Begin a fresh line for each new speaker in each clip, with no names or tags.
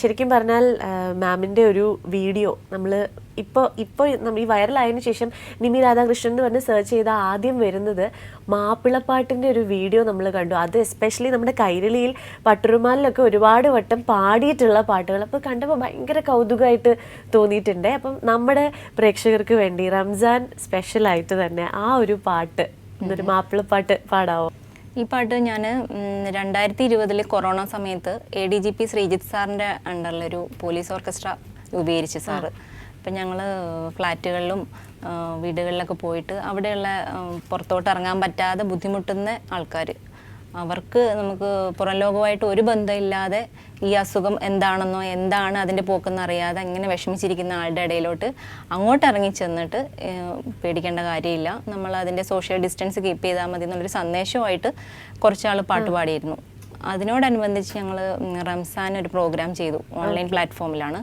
ശരിക്കും പറഞ്ഞാൽ മാമിന്റെ ഒരു വീഡിയോ നമ്മൾ ഇപ്പോൾ ഇപ്പോൾ നമ്മൾ ഈ വൈറലായതിനു ശേഷം നിമി രാധാകൃഷ്ണൻ എന്ന് പറഞ്ഞ് സെർച്ച് ചെയ്ത ആദ്യം വരുന്നത് മാപ്പിളപ്പാട്ടിന്റെ ഒരു വീഡിയോ നമ്മൾ കണ്ടു. അത് എസ്പെഷ്യലി നമ്മുടെ കൈരളിയിൽ പട്ടുറുമാലിലൊക്കെ ഒരുപാട് വട്ടം പാടിയിട്ടുള്ള പാട്ടുകൾ. അപ്പോൾ കണ്ടപ്പോൾ ഭയങ്കര കൗതുകമായിട്ട് തോന്നിയിട്ടുണ്ട്. അപ്പം നമ്മുടെ പ്രേക്ഷകർക്ക് വേണ്ടി റംസാൻ സ്പെഷ്യലായിട്ട് തന്നെ ആ ഒരു പാട്ട് ഒരു മാപ്പിളപ്പാട്ട് പാടാവോ?
ഈ പാട്ട് ഞാൻ രണ്ടായിരത്തി ഇരുപതിൽ കൊറോണ സമയത്ത് A D G P Sreejith സാറിന്റെ അണ്ടറിലൊരു പോലീസ് ഓർക്കസ്ട്ര രൂപീകരിച്ചു സാറ്. അപ്പം ഞങ്ങൾ ഫ്ലാറ്റുകളിലും വീടുകളിലൊക്കെ പോയിട്ട് അവിടെയുള്ള പുറത്തോട്ട് ഇറങ്ങാൻ പറ്റാതെ ബുദ്ധിമുട്ടുന്ന ആൾക്കാർ അവർക്ക് നമുക്ക് പുറം ലോകവുമായിട്ട് ഒരു ബന്ധമില്ലാതെ ഈ അസുഖം എന്താണെന്നോ എന്താണ് അതിന്റെ പോക്കെന്ന് അറിയാതെ അങ്ങനെ വിഷമിച്ചിരിക്കുന്ന ആളുടെ ഇടയിലോട്ട് അങ്ങോട്ട് ഇറങ്ങി ചെന്നിട്ട് പേടിക്കേണ്ട കാര്യമില്ല. നമ്മൾ അതിന്റെ സോഷ്യൽ ഡിസ്റ്റൻസ് കീപ്പ് ചെയ്താൽ മതി എന്നുള്ളൊരു സന്ദേശമായിട്ട് കുറച്ചാൾ പാട്ട് പാടിയിരുന്നു. അതിനോടനുബന്ധിച്ച് ഞങ്ങൾ റംസാൻ ഒരു പ്രോഗ്രാം ചെയ്തു ഓൺലൈൻ പ്ലാറ്റ്ഫോമിലാണ്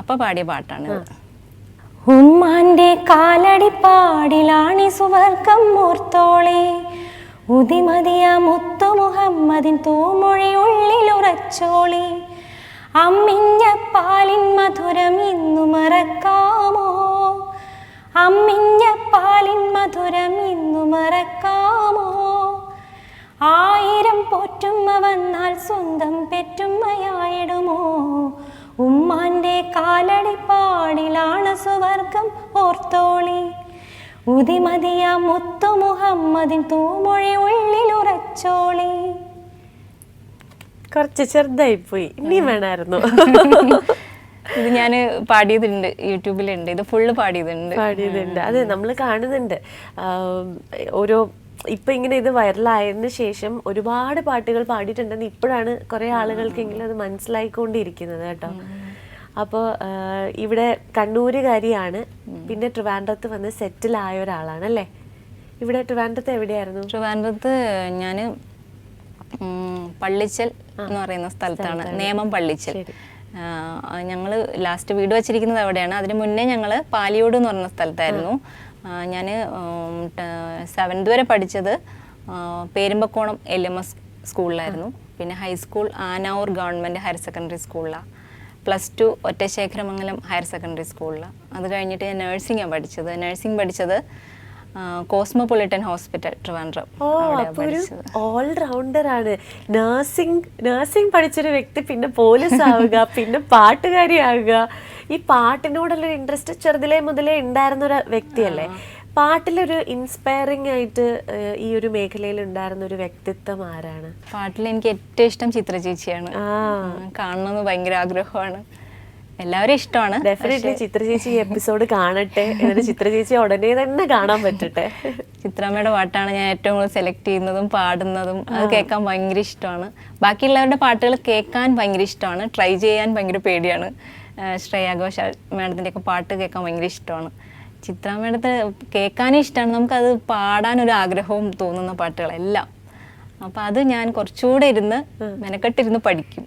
അപ്പം പാടിയ പാട്ടാണ്.
ഉമ്മാന്റെ കാലടിപ്പാടിലാണി സുവർഗം മൂർത്തോളെ. ഉദിമതിയ മുത്തു മുഹമ്മദിൻ തൂമൊഴി ഉള്ളിലുറച്ചോളി. അമ്മിഞ്ഞ പാലിൻ മധുരം ഇന്നു മറക്കാമോ? അമ്മിഞ്ഞ പാലിൻ മധുരം ഇന്നു മറക്കാമോ? ആയിരം പോറ്റുമ്മ വന്നാൽ സ്വന്തം പെറ്റുമ്മയായിടുമോ? ഉമ്മാന്റെ കാലടിപ്പാടിലാണ് സുവർഗം ഓർത്തോളി. ഉദിമതിയ മുത്തു മുഹമ്മദിൻ തൂമൊഴി ഉള്ളിലുറച്ചോളി.
കുറച്ച് ചെറുതായി പോയി ഇനി വേണമായിരുന്നു
ഇത് ഞാൻ പാടിയതുണ്ട് യൂട്യൂബിലുണ്ട്. ഇത് ഫുള്ള് പാടിയതുണ്ട്.
പാടിയതുണ്ട്. അതെ നമ്മൾ കാണുന്നുണ്ട്. ഓരോ ഇപ്പൊ ഇങ്ങനെ ഇത് വൈറലായതിനു ശേഷം ഒരുപാട് പാട്ടുകൾ പാടിയിട്ടുണ്ടെന്ന് ഇപ്പോഴാണ് കുറെ ആളുകൾക്കെങ്കിലും അത് മനസ്സിലായിക്കൊണ്ടിരിക്കുന്നത് കേട്ടോ. അപ്പോൾ ഇവിടെ കണ്ണൂരുകാരിയാണ്. പിന്നെ ട്രിവാൻഡ്രത്ത് വന്ന് സെറ്റിൽ ആയ ഒരാളാണ് അല്ലേ ഇവിടെ ട്രിവാൻഡ്രത്ത് എവിടെയായിരുന്നു?
ട്രിവാൻഡ്രത്ത് ഞാൻ പള്ളിച്ചൽ എന്ന് പറയുന്ന സ്ഥലത്താണ്. നേമം പള്ളിച്ചൽ. ഞങ്ങൾ ലാസ്റ്റ് വീട് വച്ചിരിക്കുന്നത് അവിടെയാണ്. അതിന് മുന്നേ ഞങ്ങൾ പാലിയോട് എന്ന് പറഞ്ഞ സ്ഥലത്തായിരുന്നു. ഞാൻ സെവൻത് വരെ പഠിച്ചത് പേരുമ്പക്കോണം എൽ എം എസ് സ്കൂളിലായിരുന്നു. പിന്നെ high school Anavoor government higher secondary സ്കൂളിലാണ് plus two Ottasekharamangalam higher secondary സ്കൂളിൽ അത് കഴിഞ്ഞിട്ട് ഞാൻ നഴ്സിംഗാണ് പഠിച്ചത്. നഴ്സിംഗ് പഠിച്ചത് കോസ്മോപൊളിറ്റൻ ഹോസ്പിറ്റൽ ട്രിവാൻഡ്രം.
ഓ അപ്പൊ ഒരു
ഓൾറൗണ്ടർ
ഓൾ റൗണ്ടർ ആണ് നഴ്സിംഗ് നഴ്സിംഗ് പഠിച്ചൊരു വ്യക്തി പിന്നെ പോലീസ് ആവുക പിന്നെ പാട്ടുകാരിയാവുക. ഈ പാട്ടിനോടുള്ള ഇൻട്രസ്റ്റ് ചെറുതിലേ മുതലേ ഉണ്ടായിരുന്ന ഒരു വ്യക്തിയല്ലേ പാട്ടിലൊരു ഇൻസ്പയറിംഗ് ആയിട്ട് ഈ ഒരു മേഖലയിൽ ഉണ്ടായിരുന്ന ഒരു വ്യക്തിത്വം ആരാണ്?
പാട്ടിൽ എനിക്ക് ഏറ്റവും ഇഷ്ടം ചിത്ര ചേച്ചിയാണ്. കാണണമെന്ന് ഭയങ്കര ആഗ്രഹമാണ്. എല്ലാവരും ഇഷ്ടമാണ്.
ഡെഫിനറ്റ്ലി ചിത്ര ചേച്ചി എപ്പിസോഡ് കാണട്ടെ. എന്നിട്ട് ചിത്ര ചേച്ചി ഉടനെ തന്നെ കാണാൻ പറ്റട്ടെ.
ചിത്രാമ്മയുടെ പാട്ടാണ് ഞാൻ ഏറ്റവും കൂടുതൽ സെലക്ട് ചെയ്യുന്നതും പാടുന്നതും. അത് കേൾക്കാൻ ഭയങ്കര ഇഷ്ടമാണ്. ബാക്കിയുള്ളവരുടെ പാട്ടുകൾ കേൾക്കാൻ ഭയങ്കര ഇഷ്ടമാണ്. ട്രൈ ചെയ്യാൻ ഭയങ്കര പേടിയാണ്. ശ്രേയാഘോഷ ശ്രേയ ഘോഷാൽ മാഡത്തിന്റെ ഒക്കെ പാട്ട് കേൾക്കാൻ ഭയങ്കര ഇഷ്ടമാണ്. ചിത്രാമ്മയുടെ കേൾക്കാനേ ഇഷ്ടമാണ് നമുക്കത് പാടാനൊരു ആഗ്രഹവും തോന്നുന്ന പാട്ടുകളെല്ലാം. അപ്പം അത് ഞാൻ കുറച്ചുകൂടെ ഇരുന്ന് മെനക്കെട്ടിരുന്ന് പഠിക്കും.